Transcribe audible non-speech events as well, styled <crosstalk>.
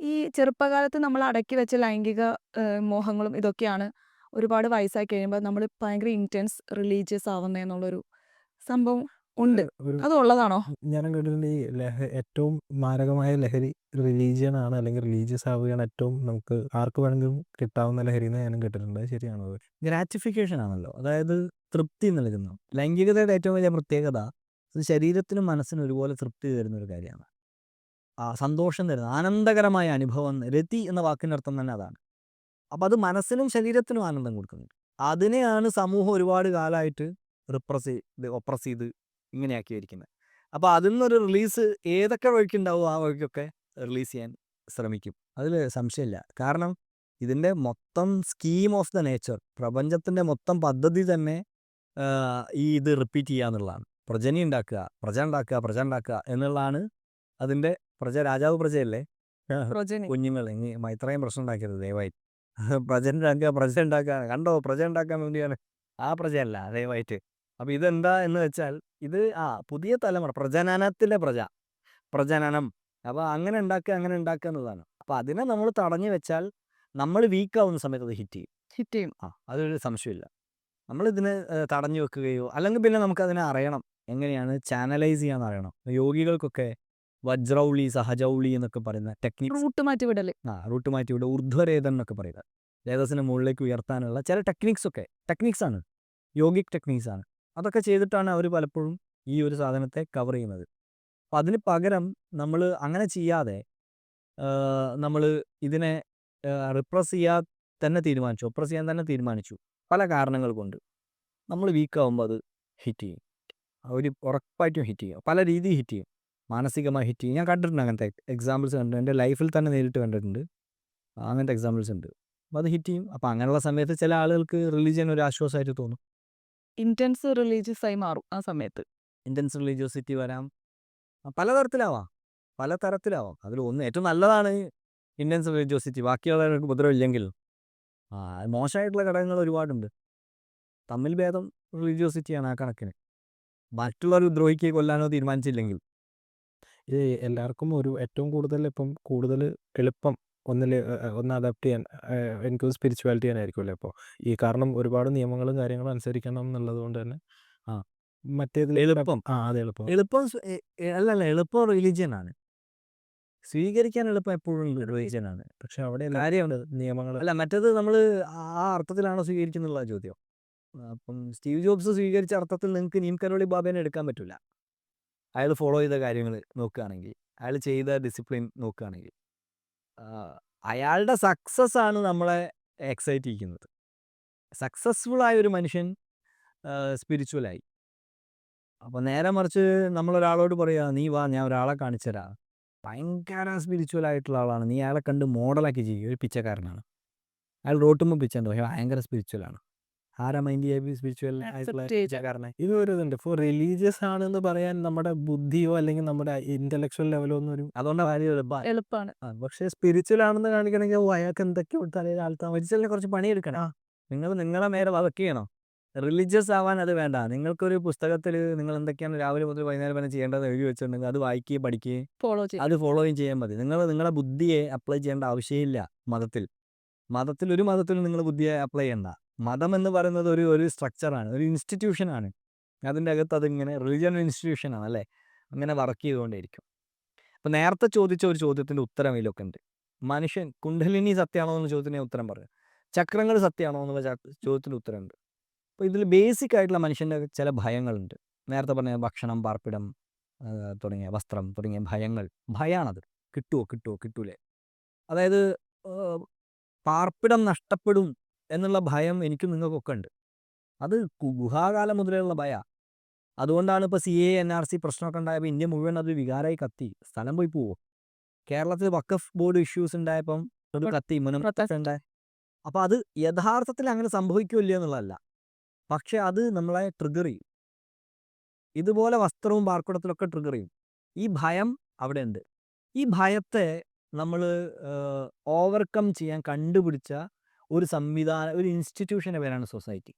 ഈ ചെറുപ്പകാലത്ത് നമ്മൾ അടക്കി വെച്ച ലൈംഗിക ഏഹ്, മോഹങ്ങളും ഇതൊക്കെയാണ് ഒരുപാട് വയസ്സായി കഴിയുമ്പോൾ നമ്മൾ ഭയങ്കര ഇന്റൻസ് റിലീജിയസ് ആവുന്നതെന്നുള്ളൊരു സംഭവം ഉണ്ട്. ഒരു അത് ഉള്ളതാണോ? ഞാൻ കേട്ടിട്ടുണ്ട് ഈ ലഹ ഏറ്റവും മാരകമായ ലഹരി റിലീജിയൻ ആണ് അല്ലെങ്കിൽ റിലീജിയസ് ആവുകയാണ് ഏറ്റവും നമുക്ക് ആർക്ക് വേണമെങ്കിലും കിട്ടാവുന്ന ലഹരി എന്ന് ഞാനും കേട്ടിട്ടുണ്ട്. അത് ശരിയാണോ അത്? ഗ്രാറ്റിഫിക്കേഷൻ ആണല്ലോ. അതായത് തൃപ്തി നൽകുന്നു. ലൈംഗികതയുടെ ഏറ്റവും വലിയ പ്രത്യേകത അത് ശരീരത്തിനും മനസ്സിനും ഒരുപോലെ തൃപ്തി തരുന്ന ഒരു കാര്യമാണ്. സന്തോഷം തരുന്ന ആനന്ദകരമായ അനുഭവം രതി എന്ന വാക്കിന്റെ അർത്ഥം തന്നെ അതാണ്. അപ്പം അത് മനസ്സിനും ശരീരത്തിനും ആനന്ദം കൊടുക്കുന്നുണ്ട്. അതിനെയാണ് സമൂഹം ഒരുപാട് കാലമായിട്ട് റിപ്രസ് ചെയ്ത് ഒപ്രസ് ചെയ്ത് ഇങ്ങനെയാക്കി വരിക്കുന്നത് അപ്പോൾ അതിൽ നിന്നൊരു റിലീസ് ഏതൊക്കെ വഴിക്കുണ്ടാവും ആ വഴിക്കൊക്കെ റിലീസ് ചെയ്യാൻ ശ്രമിക്കും. അതിൽ സംശയമില്ല. കാരണം ഇതിന്റെ മൊത്തം സ്കീം ഓഫ് ദ നേച്ചർ പ്രപഞ്ചത്തിന്റെ മൊത്തം പദ്ധതി തന്നെ ഈ ഇത് റിപ്പീറ്റ് ചെയ്യുക എന്നുള്ളതാണ്. പ്രജനി ഉണ്ടാക്കുക പ്രജ ഉണ്ടാക്കുക പ്രജ ഉണ്ടാക്കുക എന്നുള്ളതാണ് അതിന്റെ പ്രജ രാജാവ് പ്രജയല്ലേ? കുഞ്ഞുങ്ങളെ കുഞ്ഞുങ്ങൾ ഇനി ഇത്രയും പ്രശ്നം ഉണ്ടാക്കരുത് ദയവായിട്ട്. <laughs> പ്രജ ഉണ്ടാക്കുക പ്രജ ഉണ്ടാക്കുക കണ്ടോ? പ്രജ ഉണ്ടാക്കാൻ വേണ്ടിയാണ്. ആ പ്രജയല്ല ദയവായിട്ട്. അപ്പോൾ ഇതെന്താ എന്ന് വെച്ചാൽ ഇത് ആ പുതിയ തലമുറ പ്രജനനത്തിലെ പ്രജ. പ്രജനനം. അപ്പോൾ അങ്ങനെ ഉണ്ടാക്കുക അങ്ങനെ ഉണ്ടാക്കുക എന്നുള്ളതാണ് അപ്പോൾ അതിനെ നമ്മൾ തടഞ്ഞു വെച്ചാൽ നമ്മൾ വീക്കാവുന്ന സമയത്ത് അത് ഹിറ്റ് ചെയ്യും. ഹിറ്റ് ചെയ്യും. ആ അതൊരു സംശയമില്ല നമ്മൾ ഇതിനെ തടഞ്ഞു വെക്കുകയോ അല്ലെങ്കിൽ പിന്നെ നമുക്കതിനെ അറിയണം. എങ്ങനെയാണ്? ചാനലൈസ് ചെയ്യാൻ അറിയണം. യോഗികൾക്കൊക്കെ വജ്രൗളി സഹജൗളി എന്നൊക്കെ പറയുന്ന ടെക്നിക്ക് റൂട്ട് മാറ്റി വിടൽ. ആ റൂട്ട് മാറ്റി ഇവിടെ ഊർധ്വരേതൻ എന്നൊക്കെ പറയുന്നത്. രേതസിനെ മുകളിലേക്ക് ഉയർത്താനുള്ള ചില ടെക്നിക്സ് ഒക്കെ. ടെക്നിക്സ് ആണ്. യോഗിക് ടെക്നിക്സ് ആണ്. അതൊക്കെ ചെയ്തിട്ടാണ് അവർ പലപ്പോഴും ഈ ഒരു സാധനത്തെ കവർ ചെയ്യുന്നത്. അപ്പം അതിന് പകരം നമ്മൾ അങ്ങനെ ചെയ്യാതെ നമ്മൾ ഇതിനെ റിപ്രസ് ചെയ്യാൻ തന്നെ തീരുമാനിച്ചു. ഒപ്രസ് ചെയ്യാൻ തന്നെ തീരുമാനിച്ചു. പല കാരണങ്ങൾ കൊണ്ട്. നമ്മൾ വീക്കാവുമ്പോൾ അത് ഹിറ്റ് ചെയ്യും. അവർ ഉറപ്പായിട്ടും ഹിറ്റ് ചെയ്യും. പല രീതിയിൽ ഹിറ്റ് ചെയ്യും. മാനസികമായി ഹിറ്റ് ചെയ്യും. ഞാൻ കണ്ടിട്ടുണ്ട് അങ്ങനത്തെ എക്സാമ്പിൾസ് കണ്ടിട്ടുണ്ട്. എന്റെ ലൈഫിൽ തന്നെ നേരിട്ട് കണ്ടിട്ടുണ്ട്. അങ്ങനത്തെ എക്സാമ്പിൾസ് ഉണ്ട്. അപ്പോൾ അത് ഹിറ്റ് ചെയ്യും. അപ്പോൾ അങ്ങനെയുള്ള സമയത്ത് ചില ആളുകൾക്ക് റിലീജിയൻ ഒരു ആശ്വാസമായിട്ട് തോന്നും. ഇന്റൻസ് റിലീജിയസ് ആയി മാറും ആ സമയത്ത്. ഇന്റൻസ് റിലീജിയോസിറ്റി വരാം. പലതരത്തിലാവാം. പല തരത്തിലാവാം അതിൽ ഒന്ന് ഏറ്റവും നല്ലതാണ് ഇന്റൻസ് റിലീജിയോസിറ്റി ബാക്കിയുള്ളവർക്ക് ഉപദ്രവമില്ലെങ്കിൽ. ആ മോശമായിട്ടുള്ള ഘടകങ്ങൾ ഒരുപാടുണ്ട്. തമ്മിൽ ഭേദം റിലീജിയോസിറ്റിയാണ് ആ കണക്കിന്. മറ്റുള്ളവർ ദ്രോഹിക്കുക കൊല്ലാനോ തീരുമാനിച്ചില്ലെങ്കിൽ. ഇത് എല്ലാവർക്കും ഒരു ഏറ്റവും കൂടുതൽ ഇപ്പം കൂടുതൽ എളുപ്പം ഒന്നിൽ ഒന്ന് അഡാപ്റ്റ് ചെയ്യാൻ ഏഹ്, എനിക്ക് സ്പിരിച്വാലിറ്റി ചെയ്യാനായിരിക്കുമല്ലോ ഇപ്പോൾ ഈ കാരണം ഒരുപാട് നിയമങ്ങളും കാര്യങ്ങളും അനുസരിക്കണം എന്നുള്ളത് കൊണ്ട് തന്നെ. ആ. മറ്റേത് എളുപ്പം. ആ അതെ എളുപ്പം. എളുപ്പം സ്- എ- എ- അല്ലല്ല എളുപ്പം റിലീജിയൻ ആണ്. സ്വീകരിക്കാൻ എളുപ്പം എപ്പോഴും റിലീജിയൻ ആണ്. പക്ഷെ അവിടെ കാര്യമുണ്ട് നിയമങ്ങൾ അല്ല മറ്റേത് നമ്മൾ ആ അർത്ഥത്തിലാണോ സ്വീകരിക്കുന്നുള്ള ചോദ്യം. അപ്പം സ്റ്റീവ് ജോബ്സ് സ്വീകരിച്ച അർത്ഥത്തിൽ നിങ്ങൾക്ക് നീം കരോളി ബാബേനെ എടുക്കാൻ പറ്റില്ല അയാൾ ഫോളോ ചെയ്ത കാര്യങ്ങൾ നോക്കുകയാണെങ്കിൽ അയാൾ ചെയ്ത ഡിസിപ്ലിൻ നോക്കുകയാണെങ്കിൽ അയാളുടെ സക്സസ് ആണ് നമ്മളെ എക്സൈറ്റ് ചെയ്യുന്നത്. സക്സസ്ഫുൾ ആയ ഒരു മനുഷ്യൻ സ്പിരിച്വലായി അപ്പോൾ നേരെ മറിച്ച് നമ്മളൊരാളോട് പറയുക നീ വാ ഞാൻ ഒരാളെ കാണിച്ചുതരാം ഭയങ്കര സ്പിരിച്വൽ ആയിട്ടുള്ള ആളാണ്. നീ അയാളെ കണ്ട് മോഡലാക്കി ചെയ്യും ഒരു പിച്ചക്കാരനാണ്. അയാൾ റോട്ടുമ്പോൾ പിച്ചുണ്ട് പക്ഷേ ഭയങ്കര സ്പിരിച്വൽ ആണ്. ആരാ മൈൻഡ് ചെയ്യാൻ സ്പിരിച്വൽ ആയിട്ടുള്ള Accept ഇത് ഒരു ഇതുണ്ട്. ഫോർ റിലീജിയസ് ആണെന്ന് പറയാൻ നമ്മുടെ ബുദ്ധിയോ അല്ലെങ്കിൽ നമ്മുടെ ഇന്റലക്ച്വൽ ലെവലോ ഒന്നും ഒരു അതുകൊണ്ട് കാര്യം എളുപ്പമാണ്. പക്ഷെ സ്പിരിച്വൽ ആണെന്ന് കാണിക്കണമെങ്കിൽ അയാൾക്ക് എന്തൊക്കെ തലയിൽ ആൾത്താൻ സ്പിരിച്വലിനെ കുറച്ച് പണിയെടുക്കണം നിങ്ങൾ നിങ്ങളെ നേരെ വർക്ക് ചെയ്യണം? റിലീജിയസ് ആവാൻ അത് വേണ്ട. നിങ്ങൾക്കൊരു പുസ്തകത്തിൽ നിങ്ങൾ എന്തൊക്കെയാണ് രാവിലെ മുതൽ വൈകുന്നേരം വരെ ചെയ്യേണ്ടത് എഴുതി വെച്ചിട്ടുണ്ടെങ്കിൽ അത് വായിക്കുകയും പഠിക്കുകയും ഫോളോ. അത് ഫോളോയും ചെയ്യാൻ മതി. നിങ്ങൾ നിങ്ങളുടെ ബുദ്ധിയെ അപ്ലൈ ചെയ്യേണ്ട ആവശ്യമില്ല മതത്തിൽ. മതത്തിൽ ഒരു മതത്തിലും നിങ്ങൾ ബുദ്ധിയെ അപ്ലൈ ചെയ്യണ്ട. മതം എന്ന് പറയുന്നത് ഒരു ഒരു സ്ട്രക്ചറാണ് ഒരു ഇൻസ്റ്റിറ്റ്യൂഷനാണ് അതിന്റെ അകത്ത് അതിങ്ങനെ റിലിജൻ ഇൻസ്റ്റിറ്റ്യൂഷനാണ് അല്ലേ? അങ്ങനെ വർക്ക് ചെയ്തുകൊണ്ടേയിരിക്കും. അപ്പോൾ നേരത്തെ ചോദിച്ച ഒരു ചോദ്യത്തിന്റെ ഉത്തരം ഇതിലൊക്കെ ഉണ്ട്. മനുഷ്യൻ കുണ്ടലിനി സത്യമാണോ എന്ന ചോദ്യത്തിന് ഉത്തരം പറയും. ചക്രങ്ങൾ സത്യമാണോ എന്നുള്ള ചോദ്യത്തിന്റെ ഉത്തരമുണ്ട് അപ്പോൾ ഇതിൽ ബേസിക് ആയിട്ടുള്ള മനുഷ്യന്റെ ചില ഭയങ്ങളുണ്ട്. നേരത്തെ പറഞ്ഞ ഭക്ഷണം പാർപ്പിടം തുടങ്ങിയ വസ്ത്രം തുടങ്ങിയ ഭയങ്ങൾ. ഭയമാണത് കിട്ടുമോ കിട്ടുമോ കിട്ടൂലേ? അതായത് പാർപ്പിടം നഷ്ടപ്പെടും എന്നുള്ള ഭയം എനിക്കും നിങ്ങൾക്കൊക്കെ ഉണ്ട്. അത് ഗുഹാകാലം മുതലുള്ള ഭയ. അതുകൊണ്ടാണ് ഇപ്പോൾ C A N R C പ്രശ്നമൊക്കെ ഉണ്ടായപ്പോൾ ഇന്ത്യ മുഴുവൻ അത് വികാരമായി കത്തി. സ്ഥലം പോയി പോവോ. കേരളത്തിൽ വക്കഫ് ബോർഡ് ഇഷ്യൂസ് ഉണ്ടായപ്പം അത് കത്തി ഉണ്ടായി. അപ്പോൾ അത് യഥാർത്ഥത്തിൽ അങ്ങനെ സംഭവിക്കില്ല എന്നുള്ളതല്ല. പക്ഷെ അത് നമ്മളെ ട്രിഗർ ചെയ്യും. ഇതുപോലെ വസ്ത്രവും പാർക്കുടത്തിലൊക്കെ ട്രിഗർ ചെയ്യും. ഈ ഭയം അവിടെ ഉണ്ട് ഈ ഭയത്തെ നമ്മൾ ഓവർകം ചെയ്യാൻ കണ്ടുപിടിച്ച ഒരു സംവിധാന ഒരു ഇൻസ്റ്റിറ്റ്യൂഷന്റെ പേരാണ് സൊസൈറ്റി.